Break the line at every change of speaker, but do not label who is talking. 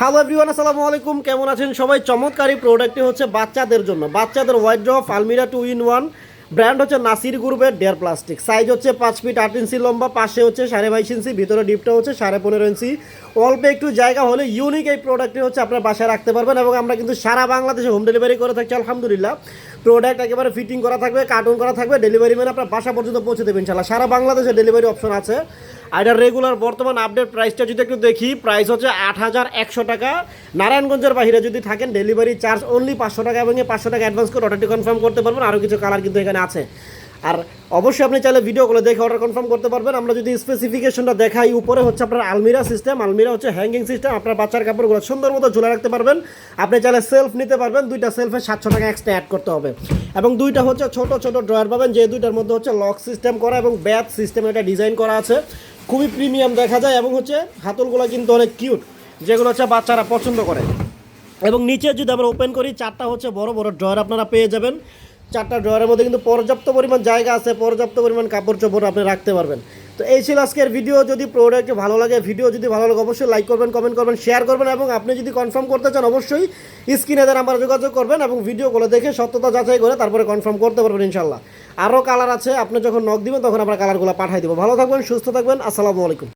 Hello everyone আসসালামু আলাইকুম। কেমন আছেন সবাই? চমৎকারী প্রোডাক্টটি হচ্ছে বাচ্চাদের জন্য। বাচ্চাদের হোয়াইট ড্রপ আলমিরা টু ইন ওয়ান ব্র্যান্ড হচ্ছে নাসির গ্রুপের ডেয়ার প্লাস্টিক সাইজ হচ্ছে পাঁচ ফিট আট ইঞ্চি লম্বা, পাশে হচ্ছে সাড়ে বাইশ ইঞ্চি ভিতরে ডিপটা হচ্ছে সাড়ে পনেরো ইঞ্চি অল্প একটু জায়গা হলে ইউনিক এই প্রোডাক্টটি হচ্ছে আপনার বাসায় রাখতে পারবেন এবং আমরা কিন্তু সারা বাংলাদেশে হোম ডেলিভারি করে থাকছি, আলহামদুলিল্লাহ। প্রোডাক্ট একেবারে ফিটিং করা থাকবে কার্টুন করা থাকবে ডেলিভারি ম্যান আপনার বাসা পর্যন্ত পৌঁছে দেবেন ইনশাল্লাহ সারা বাংলাদেশে ডেলিভারি অপশন আছে। আর এটার রেগুলার বর্তমান আপডেট প্রাইসটা যদি একটু দেখি, প্রাইস হচ্ছে আট হাজার একশো টাকা। নারায়ণগঞ্জের বাইরে যদি থাকেন, ডেলিভারি চার্জ অনলি পাঁচশো টাকা এবং পাঁচশো টাকা অ্যাডভান্স করে অর্ডারটি কনফার্ম করতে পারবেন। আরও কিছু কালার কিন্তু এখানে আছে। আর অবশ্যই আপনি চাইলে ভিডিওগুলো দেখে অর্ডার কনফার্ম করতে পারবেন। আমরা যদি স্পেসিফিকেশনটা দেখাই, উপরে হচ্ছে আপনার আলমিরা সিস্টেম আলমিরা হচ্ছে হ্যাঙ্গিং সিস্টেম আপনার বাচ্চার কাপড়গুলো সুন্দর মতো ঝুলে রাখতে পারবেন। আপনি চাইলে সেলফ নিতে পারবেন। দুইটা সেলফে সাতশো টাকা এক্সট্রা অ্যাড করতে হবে। এবং দুইটা হচ্ছে ছোট ছোট ড্রয়ার পাবেন। যে দুইটার মধ্যে হচ্ছে লক সিস্টেম করা এবং ব্যাথ সিস্টেম এটা ডিজাইন করা আছে। খুবই প্রিমিয়াম দেখা যায় এবং হচ্ছে হাতলগুলো কিন্তু অনেক কিউট, যেগুলো হচ্ছে বাচ্চারা পছন্দ করে। এবং নিচে যদি আমরা ওপেন করি, চারটা হচ্ছে বড় বড় ড্রয়ার আপনারা পেয়ে যাবেন। চারটা ড্রয়ারের মধ্যে কিন্তু পর্যাপ্ত পরিমাণ জায়গা আছে, পর্যাপ্ত পরিমাণ কাপড় চোপড় আপনি রাখতে পারবেন। তো এই ছিল আজকের ভিডিও যদি প্রোডাক্ট ভালো লাগে ভিডিও যদি ভালো লাগে, অবশ্যই লাইক করবেন কমেন্ট করবেন শেয়ার করবেন এবং আপনি যদি কনফার্ম করতে চান, অবশ্যই স্ক্রিনে দ্বারা আমরা যোগাযোগ করবেন এবং ভিডিওগুলো দেখে সত্যতা যাচাই করে তারপরে কনফার্ম করতে পারবেন ইনশাল্লাহ আরও কালার আছে, আপনি যখন নখ দিবেন, তখন আমরা কালারগুলো পাঠিয়ে দেবো। ভালো থাকবেন, সুস্থ থাকবেন, আসসালামু আলাইকুম।